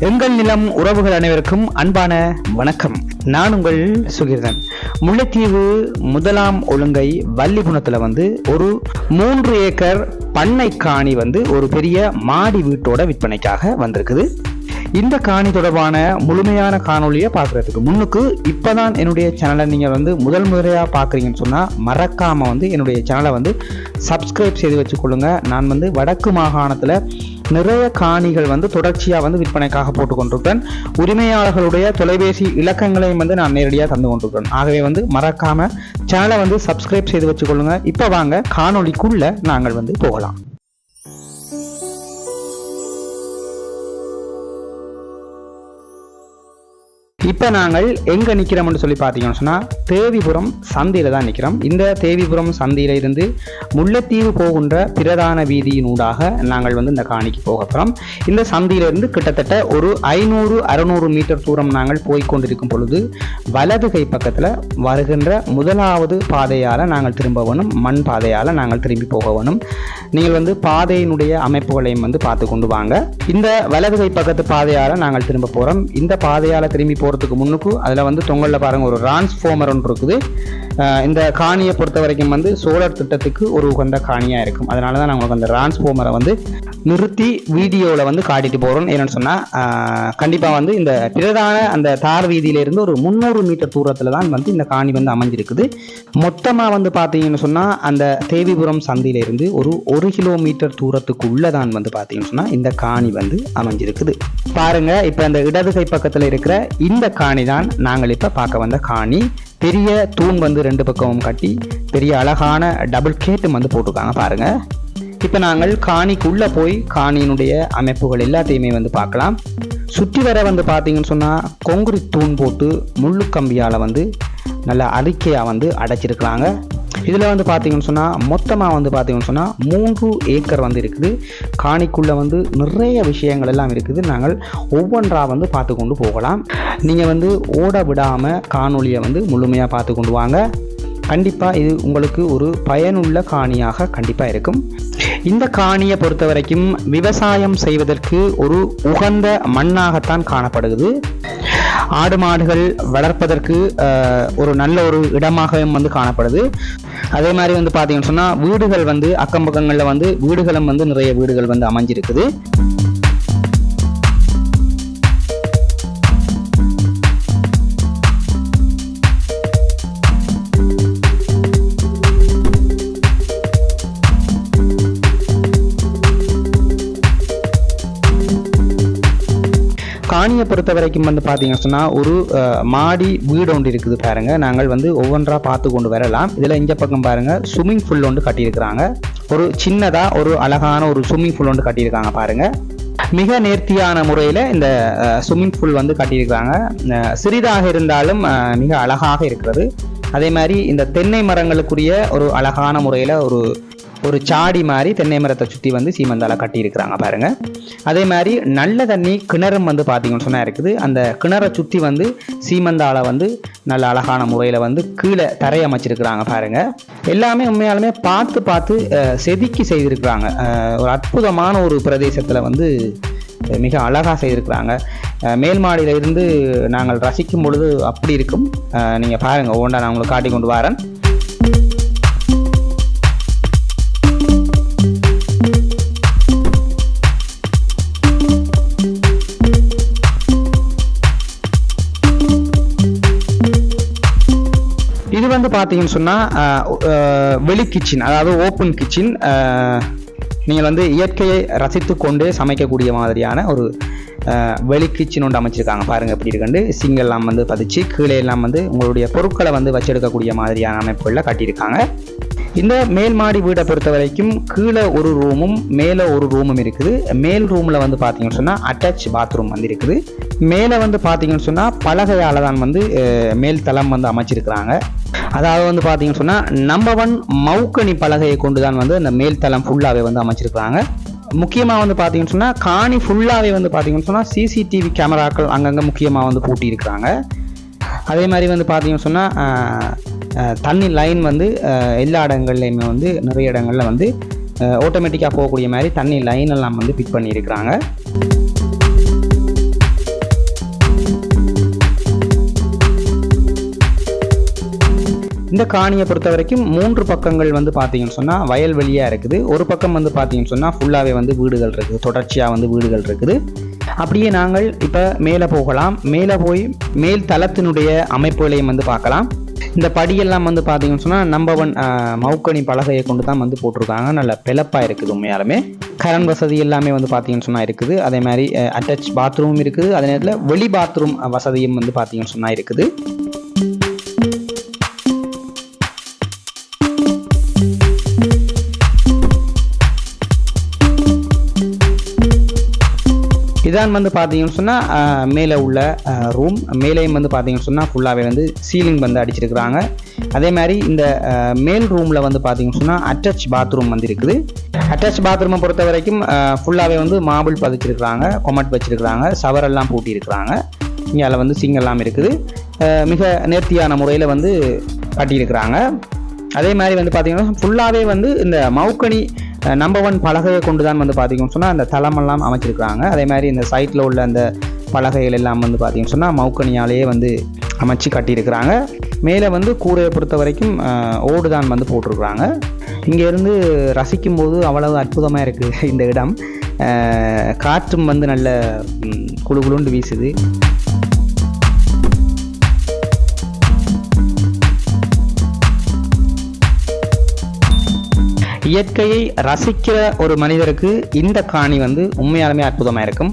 எங்கள் நிலம் உறவுகள் அனைவருக்கும் அன்பான வணக்கம். நான் உங்கள் சுகிர்தன். முல்லைத்தீவு முதலாம் ஒழுங்கை வள்ளிகுணத்தில் வந்து ஒரு மூன்று ஏக்கர் பண்ணை காணி வந்து ஒரு பெரிய மாடி வீட்டோட விற்பனைக்காக வந்திருக்குது. இந்த காணி தொடர்பான முழுமையான காணொலியை பார்க்குறதுக்கு முன்னுக்கு இப்போ தான் என்னுடைய சேனலை நீங்கள் வந்து முதல் முறையாக பார்க்குறீங்கன்னு சொன்னால் மறக்காமல் வந்து என்னுடைய சேனலை வந்து சப்ஸ்கிரைப் செய்து வச்சுக்கொள்ளுங்க. நான் வந்து வடக்கு மாகாணத்தில் நிறைய காணிகள் வந்து தொடர்ச்சியாக வந்து விற்பனைக்காக போட்டு கொண்டிருக்கிறேன் உரிமையாளர்களுடைய தொலைபேசி இலக்கங்களையும் வந்து நான் நேரடியாக தந்து கொண்டிருக்கிறேன். ஆகவே வந்து மறக்காமல் சேனலை வந்து சப்ஸ்கிரைப் செய்து வச்சுக்கொள்ளுங்க. இப்போ வாங்க காணொலிக்குள்ளே நாங்கள் வந்து போகலாம். இப்போ நாங்கள் எங்கே நிற்கிறோம்னு சொல்லி பார்த்தீங்கன்னு சொன்னால் தேவிபுரம் சந்தையில் தான் நிற்கிறோம் இந்த தேவிபுரம் சந்தையில் இருந்து முல்லைத்தீவு போகின்ற பிரதான வீதியின் ஊடாக நாங்கள் வந்து இந்த காணிக்கு போக போகிறோம் இந்த சந்தையிலிருந்து கிட்டத்தட்ட ஒரு ஐநூறு அறுநூறு மீட்டர் தூரம் நாங்கள் போய் கொண்டிருக்கும் பொழுது வலது கை பக்கத்தில் வருகின்ற முதலாவது பாதையால் நாங்கள் திரும்ப வேணும். மண் பாதையால் நாங்கள் திரும்பி போக வேணும். நீங்கள் வந்து பாதையினுடைய அமைப்புகளையும் வந்து பார்த்து கொண்டு வாங்க. இந்த வலது கை பக்கத்து பாதையால் நாங்கள் திரும்ப போகிறோம் இந்த பாதையால் திரும்பி போகிறதுக்கு முன்னுக்கும் அதில் வந்து தொங்கலில் பாருங்கள் ஒரு டிரான்ஸ்ஃபார்மர் ஒன்று இருக்குது. இந்த காணியை பொறுத்த வரைக்கும் வந்து சோலார் திட்டத்துக்கு ஒரு உகந்த காணியாக இருக்கும். அதனால தான் நான் உங்களுக்கு அந்த டிரான்ஸ்ஃபார்மரை வந்து நிறுத்தி வீடியோவில் வந்து காட்டிட்டு போகிறோம் என்னென்னு சொன்னால் கண்டிப்பாக வந்து இந்த பிரதான அந்த தார் வீதியிலேருந்து ஒரு முந்நூறு மீட்டர் தூரத்தில் தான் வந்து இந்த காணி வந்து அமைஞ்சிருக்குது. மொத்தமாக வந்து பார்த்தீங்கன்னு சொன்னால் அந்த தேவிபுரம் சந்தையிலேருந்து ஒரு ஒரு கிலோமீட்டர் தூரத்துக்குள்ளே தான் வந்து பார்த்தீங்கன்னு சொன்னால் இந்த காணி வந்து அமைஞ்சிருக்குது. பாருங்க இப்போ அந்த இடது கை பக்கத்தில் இருக்கிற இந்த காணி தான் நாங்கள் இப்போ பார்க்க வந்த காணி. பெரிய தூண் வந்து ரெண்டு பக்கமும் கட்டி பெரிய அழகான டபுள் கேட்டும் வந்து போட்டிருக்காங்க. பாருங்கள் இப்போ நாங்கள் காணிக்குள்ளே போய் காணியினுடைய அமைப்புகள் எல்லாத்தையுமே வந்து பார்க்கலாம். சுற்றி வர வந்து பார்த்தீங்கன்னு சொன்னால் கொங்குரி தூண் போட்டு முள்ளு கம்பியால் வந்து நல்ல அறிக்கையாக வந்து அடைச்சிருக்கிறாங்க. இதில் வந்து பார்த்தீங்கன்னு சொன்னால் மொத்தமாக வந்து பார்த்தீங்கன்னு சொன்னால் மூன்று ஏக்கர் வந்து இருக்குது. காணிக்குள்ளே வந்து நிறைய விஷயங்கள் எல்லாம் இருக்குது. நாங்கள் ஒவ்வொன்றா வந்து பார்த்து கொண்டு போகலாம். நீங்கள் வந்து ஓட விடாமல் காணொலியை வந்து முழுமையாக பார்த்து கொண்டு வாங்க. கண்டிப்பாக இது உங்களுக்கு ஒரு பயனுள்ள காணியாக கண்டிப்பாக இருக்கும். இந்த காணியை பொறுத்த வரைக்கும் விவசாயம் செய்வதற்கு ஒரு உகந்த மண்ணாகத்தான் காணப்படுகிறது. ஆடு மாடுகள் வளர்ப்பதற்கு ஒரு நல்ல ஒரு இடமாகவும் வந்து காணப்படுது. அதே மாதிரி வந்து பார்த்தீங்கன்னு சொன்னால் வீடுகள் வந்து அக்கம் பக்கங்களில் வந்து வீடுகளும் வந்து நிறைய வீடுகள் வந்து அமைஞ்சிருக்குது. காணியை பொறுத்த வரைக்கும் வந்து பார்த்தீங்க சொன்னால் ஒரு மாடி வீடு ஒன்று இருக்குது பாருங்க. நாங்கள் வந்து ஒவ்வொன்றா பார்த்து கொண்டு வரலாம். இதில் இந்த பக்கம் பாருங்க ஸ்விம்மிங் பூல் ஒன்று கட்டியிருக்கிறாங்க. ஒரு சின்னதாக ஒரு அழகான ஒரு ஸ்விம்மிங் பூல் ஒன்று கட்டியிருக்காங்க பாருங்க. மிக நேர்த்தியான முறையில் இந்த ஸ்விம்மிங் பூல் வந்து கட்டியிருக்கிறாங்க. சிறிதாக இருந்தாலும் மிக அழகாக இருக்கிறது. அதே மாதிரி இந்த தென்னை மரங்களுக்குரிய ஒரு அழகான முறையில் ஒரு ஒரு சாடி மாதிரி தென்னை மரத்தை சுற்றி வந்து சீமந்தால கட்டியிருக்கிறாங்க பாருங்க. அதே மாதிரி நல்ல தண்ணி கிணறும் வந்து பார்த்தீங்கன்னு சொன்னால் இருக்குது. அந்த கிணறை சுற்றி வந்து சீமந்தால வந்து நல்ல அழகான முறையில் வந்து கீழே தரையமைச்சிருக்கிறாங்க பாருங்க. எல்லாமே உண்மையாலுமே பார்த்து பார்த்து செதுக்கி செய்திருக்கிறாங்க. ஒரு அற்புதமான ஒரு பிரதேசத்தில் வந்து மிக அழகாக செய்திருக்கிறாங்க. மேல் மாடியில் இருந்து நாங்கள் ரசிக்கும் பொழுது அப்படி இருக்கும். நீங்கள் பாருங்கள் ஒவ்வொன்றா நான் உங்களுக்கு காட்டி கொண்டு வரேன். இது வந்து பார்த்தீங்கன்னு சொன்னால் வெளி கிச்சன் அதாவது ஓப்பன் கிச்சன் நீங்கள் வந்து இயற்கையை ரசித்து கொண்டே சமைக்கக்கூடிய மாதிரியான ஒரு வெளி கிச்சன் ஒன்று அமைச்சிருக்காங்க. பாருங்கள் எப்படி இருக்குண்டு. சிங்கெல்லாம் வந்து பதிச்சு கீழே எல்லாம் வந்து உங்களுடைய பொருட்களை வந்து வச்செடுக்கக்கூடிய மாதிரியான அமைப்புகளில் கட்டியிருக்காங்க. இந்த மேல் மாடி வீடை பொறுத்த வரைக்கும் கீழே ஒரு ரூமும் மேலே ஒரு ரூமும் இருக்குது. மேல் ரூமில் வந்து பார்த்தீங்கன்னு சொன்னால் அட்டாச் பாத்ரூம் வந்து இருக்குது. மேலே வந்து பார்த்தீங்கன்னு சொன்னால் பலகையால் தான் வந்து மேல் தளம் வந்து அமைச்சிருக்கிறாங்க. அதாவது வந்து பார்த்தீங்கன்னு சொன்னால் நம்பர் ஒன் மவுக்கணி பலகையை கொண்டு தான் வந்து அந்த மேல்தளம் ஃபுல்லாகவே வந்து அமைச்சிருக்கிறாங்க. முக்கியமாக வந்து பார்த்தீங்கன்னு சொன்னால் காணி ஃபுல்லாகவே வந்து பார்த்தீங்கன்னு சொன்னால் சிசிடிவி கேமராக்கள் அங்கங்கே முக்கியமாக வந்து பூட்டியிருக்கிறாங்க. அதே மாதிரி வந்து பார்த்தீங்கன்னு சொன்னால் தண்ணி லைன் வந்து எல்லா இடங்கள்லையுமே வந்து நிறைய இடங்களில் வந்து ஆட்டோமேட்டிக்காக போகக்கூடிய மாதிரி தண்ணி லைன் எல்லாம் வந்து ஃபிட் பண்ணியிருக்கிறாங்க. இந்த காணியை பொறுத்த வரைக்கும் மூன்று பக்கங்கள் வந்து பார்த்தீங்கன்னு சொன்னால் வயல்வெளியாக இருக்குது. ஒரு பக்கம் வந்து பார்த்தீங்கன்னு சொன்னால் ஃபுல்லாகவே வந்து வீடுகள் இருக்குது. தொடர்ச்சியாக வந்து வீடுகள் இருக்குது. அப்படியே நாங்கள் இப்போ மேலே போகலாம். மேலே போய் மேல் தளத்தினுடைய அமைப்புகளையும் வந்து பார்க்கலாம். இந்த படியெல்லாம் வந்து பார்த்தீங்கன்னு சொன்னால் நம்பவன் ஒன் மவுக்கணி பலகையை கொண்டு தான் வந்து போட்டிருக்காங்க. நல்ல பிளப்பாக இருக்குது உண்மையாலுமே. கரண்ட் வசதி எல்லாமே வந்து பார்த்தீங்கன்னு சொன்னால் இருக்குது. அதே மாதிரி அட்டாச் பாத்ரூமும் இருக்குது. அதே நேரத்தில் வெளி பாத்ரூம் வசதியும் வந்து பார்த்தீங்கன்னு சொன்னால் இருக்குது. இதான் வந்து பார்த்தீங்கன்னு சொன்னால் மேலே உள்ள ரூம் மேலேயும் வந்து பார்த்தீங்கன்னு சொன்னால் ஃபுல்லாகவே வந்து சீலிங் வந்து அடிச்சிருக்கிறாங்க. அதே மாதிரி இந்த மேல் ரூமில் வந்து பார்த்தீங்கன்னு சொன்னால் அட்டாச் பாத்ரூம் வந்து இருக்குது. அட்டாச் பாத்ரூமை பொறுத்த வரைக்கும் ஃபுல்லாகவே வந்து மாபிள் பதிச்சிருக்கிறாங்க கொமட் வச்சிருக்கிறாங்க சவரெல்லாம் பூட்டியிருக்கிறாங்க. இங்கே அதில் வந்து சிங்கெல்லாம் இருக்குது. மிக நேர்த்தியான முறையில் வந்து கட்டியிருக்கிறாங்க. அதே மாதிரி வந்து பார்த்தீங்கன்னா ஃபுல்லாகவே வந்து இந்த மவுக்கணி நம்பர் ஒன் பலகையை கொண்டு தான் வந்து பார்த்தீங்கன்னு சொன்னால் அந்த தளமெல்லாம் அமைச்சிருக்கிறாங்க. அதே மாதிரி இந்த சைட்டில் உள்ள அந்த பலகைகள் எல்லாம் வந்து பார்த்தீங்கன்னு சொன்னால் மவுக்கணியாலேயே வந்து அமைச்சு கட்டியிருக்கிறாங்க. மேலே வந்து கூரையை பொறுத்த வரைக்கும் ஓடுதான் ஓடு தான் வந்து போட்டிருக்கிறாங்க. இங்கேருந்து ரசிக்கும் போது அவ்வளவு அற்புதமாக இருக்குது இந்த இடம். காற்றும் வந்து நல்ல குழு குளு குளுண்டு வீசுது. இயற்கையை ரசிக்கிற ஒரு மனிதருக்கு இந்த காணி வந்து உண்மையாலுமே அற்புதமாக இருக்கும்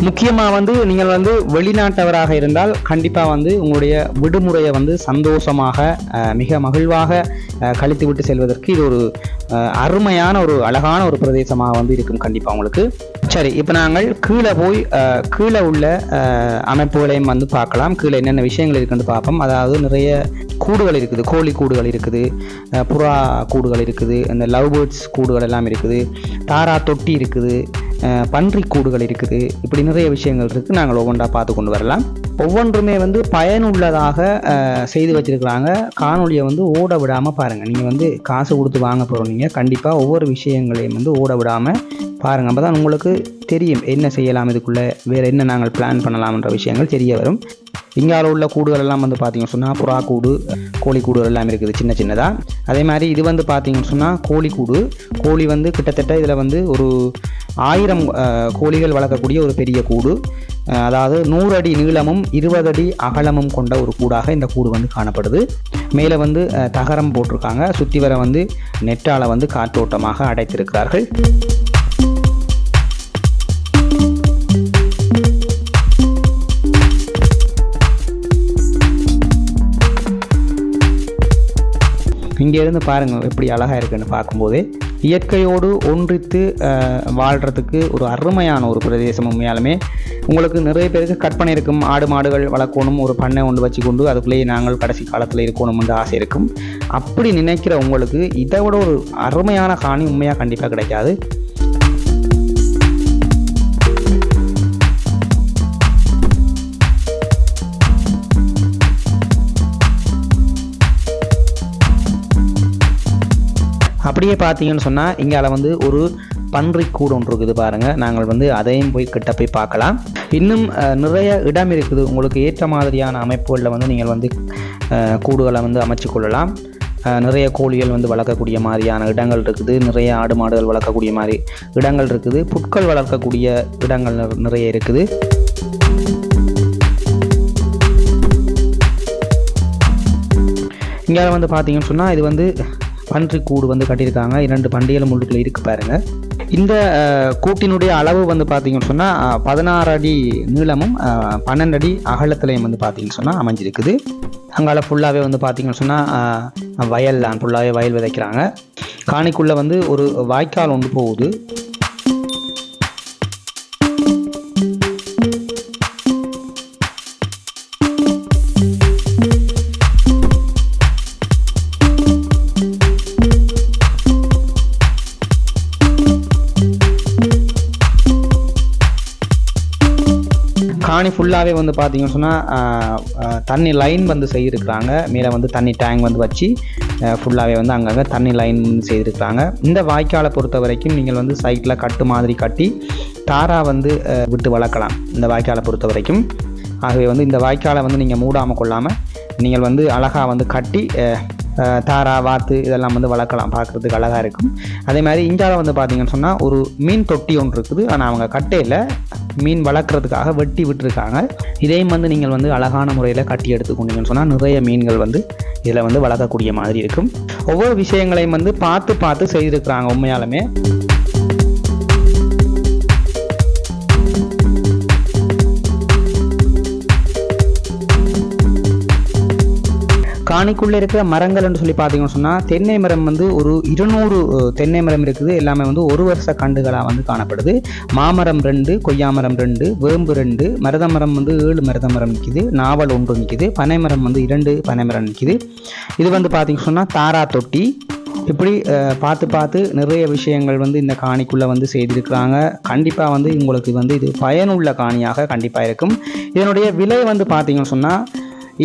முக்கியமாக வந்து நீங்கள் வந்து வெளிநாட்டவராக இருந்தால் கண்டிப்பாக வந்து உங்களுடைய விடுமுறையை வந்து சந்தோஷமாக மிக மகிழ்வாக கழித்து விட்டு செல்வதற்கு இது ஒரு அருமையான ஒரு அழகான ஒரு பிரதேசமாக வந்து இருக்கும் கண்டிப்பாக உங்களுக்கு. சரி இப்போ நாங்கள் கீழே போய் கீழே உள்ள அமைப்புகளையும் வந்து பார்க்கலாம். கீழே என்னென்ன விஷயங்கள் இருக்குன்னு பார்ப்போம். அதாவது நிறைய கூடுகள் இருக்குது. கோழி கூடுகள் இருக்குது புறா கூடுகள் இருக்குது இந்த லவ் பேர்ட்ஸ் கூடுகள் எல்லாம் இருக்குது தாரா தொட்டி இருக்குது பன்றி கூடுகள் இருக்குது. இப்படி நிறைய விஷயங்கள் இருக்குது நாங்கள் ஒவ்வொன்றா பார்த்து கொண்டு வரலாம். ஒவ்வொன்றுமே வந்து பயனுள்ளதாக செய்து வச்சிருக்கிறாங்க. காணொலியை வந்து ஓட விடாமல் பாருங்கள் நீங்கள் வந்து காசு கொடுத்து வாங்க போகிறீங்க கண்டிப்பாக ஒவ்வொரு விஷயங்களையும் வந்து ஓட விடாமல் பாருங்கள் அப்போ தான் உங்களுக்கு தெரியும். என்ன செய்யலாம் இதுக்குள்ளே? வேறு என்ன நாங்கள் பிளான் பண்ணலாம்ன்ற விஷயங்கள் தெரிய வரும். இங்கால உள்ள கூடுகள் எல்லாம் வந்து பார்த்தீங்கன்னு சொன்னால் புறா கூடு கோழி கூடுகள் எல்லாம் இருக்குது சின்ன சின்னதாக அதே மாதிரி இது வந்து பார்த்தீங்கன்னு சொன்னால் கோழி கூடு. கோழி வந்து கிட்டத்தட்ட இதில் வந்து ஒரு ஆயிரம் கோழிகள் வளர்க்கக்கூடிய ஒரு பெரிய கூடு. அதாவது நூறு அடி நீளமும் இருபது அடி அகலமும் கொண்ட ஒரு கூடாக இந்த கூடு வந்து காணப்படுது. மேலே வந்து தகரம் போட்டிருக்காங்க. சுற்றி வர வந்து நெட்டால் வந்து காற்றோட்டமாக அடைத்திருக்கிறார்கள். இங்கேருந்து பாருங்கள் எப்படி அழகாக இருக்குன்னு பார்க்கும்போது இயற்கையோடு ஒன்றித்து வாழ்கிறதுக்கு ஒரு அருமையான ஒரு பிரதேசம் உண்மையாலுமே. உங்களுக்கு நிறைய பேருக்கு கற்பனை இருக்கும். ஆடு மாடுகள் வளர்க்கணும் ஒரு பண்ணை ஒன்று வச்சு கொண்டு அதுக்குள்ளேயே நாங்கள் கடைசி காலத்தில் இருக்கணும்னு ஆசை இருக்கும். அப்படி நினைக்கிற உங்களுக்கு இதை விட ஒரு அருமையான காணி உண்மையாக கண்டிப்பாக கிடைக்காது. அப்படியே பார்த்தீங்கன்னு சொன்னால் இங்கால வந்து ஒரு பன்றி கூடு ஒன்று இருக்குது பாருங்கள் நாங்கள் வந்து அதையும் போய் கிட்ட போய் பார்க்கலாம். இன்னும் நிறைய இடம் இருக்குது. உங்களுக்கு ஏற்ற மாதிரியான அமைப்புகளில் வந்து நீங்கள் வந்து கூடுகளை வந்து அமைச்சு கொள்ளலாம். நிறைய கோழிகள் வந்து வளர்க்கக்கூடிய மாதிரியான இடங்கள் இருக்குது. நிறைய ஆடு மாடுகள் வளர்க்கக்கூடிய மாதிரி இடங்கள் இருக்குது. புட்கள் வளர்க்கக்கூடிய இடங்கள் நிறைய இருக்குது. இங்கே வந்து பார்த்தீங்கன்னு சொன்னால் இது வந்து பன்றி கூடு வந்து கட்டியிருக்காங்க. இரண்டு பண்டிகளும் உள்ளுக்குள்ள இருக்கு பாருங்க. இந்த கூட்டினுடைய அளவு வந்து பார்த்தீங்கன்னு சொன்னால் பதினாறு அடி நீளமும் பன்னெண்டு அடி அகலத்திலையும் வந்து பார்த்தீங்கன்னு சொன்னால் அமைஞ்சிருக்குது. அங்கால ஃபுல்லாகவே வந்து பார்த்தீங்கன்னு சொன்னால் வயல் தான். ஃபுல்லாகவே வயல் விதைக்கிறாங்க. காணிக்குள்ளே வந்து ஒரு வாய்க்கால் ஒன்று போகுது. ஃபுல்லாகவே வந்து பார்த்தீங்கன்னு சொன்னால் தண்ணி லைன் வந்து செய்திருக்கிறாங்க. மேலே வந்து தண்ணி டேங்க் வந்து வச்சு ஃபுல்லாகவே வந்து அங்கங்கே தண்ணி லைன் செய்திருக்கிறாங்க. இந்த வாய்க்காலை பொறுத்த வரைக்கும் நீங்கள் வந்து சைட்டில் கட்டு மாதிரி கட்டி தாரா வந்து விட்டு வளர்க்கலாம். இந்த வாய்க்காலை பொறுத்த வரைக்கும். ஆகவே வந்து இந்த வாய்க்காலை வந்து நீங்கள் மூடாமல் கொள்ளாமல் நீங்கள் வந்து அழகாக வந்து கட்டி தாரா வாத்து இதெல்லாம் வந்து வளர்க்கலாம் பார்க்குறதுக்கு அழகாக இருக்கும். அதே மாதிரி இந்தியாவில் வந்து பார்த்தீங்கன்னு சொன்னால் ஒரு மீன் தொட்டி ஒன்று இருக்குது. ஆனால் அவங்க கட்டையில் மீன் வளர்க்குறதுக்காக வெட்டி விட்டுருக்காங்க. இதையும் வந்து நீங்கள் வந்து அழகான முறையில் கட்டி எடுத்துக்கொண்டீங்கன்னு சொன்னால் நிறைய மீன்கள் வந்து இதில் வந்து வளர்க்கக்கூடிய மாதிரி இருக்கும். ஒவ்வொரு விஷயங்களையும் வந்து பார்த்து பார்த்து செய்திருக்கிறாங்க உண்மையாலுமே. ஆணைக்குள்ளே இருக்கிற மரங்கள்னு சொல்லி பார்த்தீங்கன்னு சொன்னால் தென்னை மரம் வந்து ஒரு இருநூறு தென்னை மரம் இருக்குது. எல்லாமே வந்து ஒரு வருஷ கண்டுகளாக வந்து காணப்படுது. மாமரம் ரெண்டு கொய்யா மரம் ரெண்டு வேம்பு ரெண்டு மருத மரம் வந்து ஏழு மருத மரம் நிற்கிது நாவல் ஒன்று நிற்கிது பனை மரம் வந்து இரண்டு பனை மரம் நிற்கிது இது வந்து பார்த்தீங்கன்னு சொன்னால் தாரா தொட்டி. இப்படி பார்த்து பார்த்து நிறைய விஷயங்கள் வந்து இந்த காணிக்குள்ளே வந்து செய்திருக்கிறாங்க. கண்டிப்பாக வந்து உங்களுக்கு வந்து இது பயனுள்ள காணியாக கண்டிப்பாக இருக்கும். இதனுடைய விலை வந்து பார்த்தீங்கன்னு சொன்னால்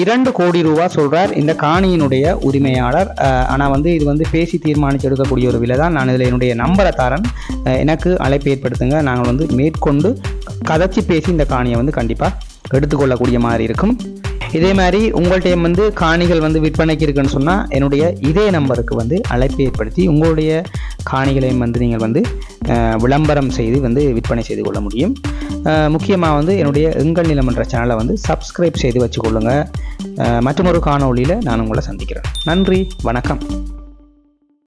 இரண்டு கோடி ரூபா சொல்கிறார் இந்த காணியினுடைய உரிமையாளர். ஆனால் வந்து இது வந்து பேசி தீர்மானித்து எடுக்கக்கூடிய ஒரு விலை தான் நான் இதில் என்னுடைய நம்பரை தரேன். எனக்கு அழைப்பு ஏற்படுத்துங்க. நாங்கள் வந்து மேற்கொண்டு கதைச்சி பேசி இந்த காணியை வந்து கண்டிப்பாக எடுத்துக்கொள்ளக்கூடிய மாதிரி இருக்கும். இதே மாதிரி உங்கள்கிட்ட வந்து காணிகள் வந்து விற்பனைக்கு இருக்குன்னு சொன்னால் என்னுடைய இதே நம்பருக்கு வந்து அழைப்பு ஏற்படுத்தி உங்களுடைய காணிகளையும் வந்து நீங்கள் வந்து விளம்பரம் செய்து வந்து விற்பனை செய்து கொள்ள முடியும். முக்கியமாக வந்து என்னுடைய எங்கள் நிலம் என்ற சேனலை வந்து சப்ஸ்கிரைப் செய்து வச்சுக்கொள்ளுங்கள் மற்றொரு காணொளியில் நான் உங்களை சந்திக்கிறேன். நன்றி வணக்கம்.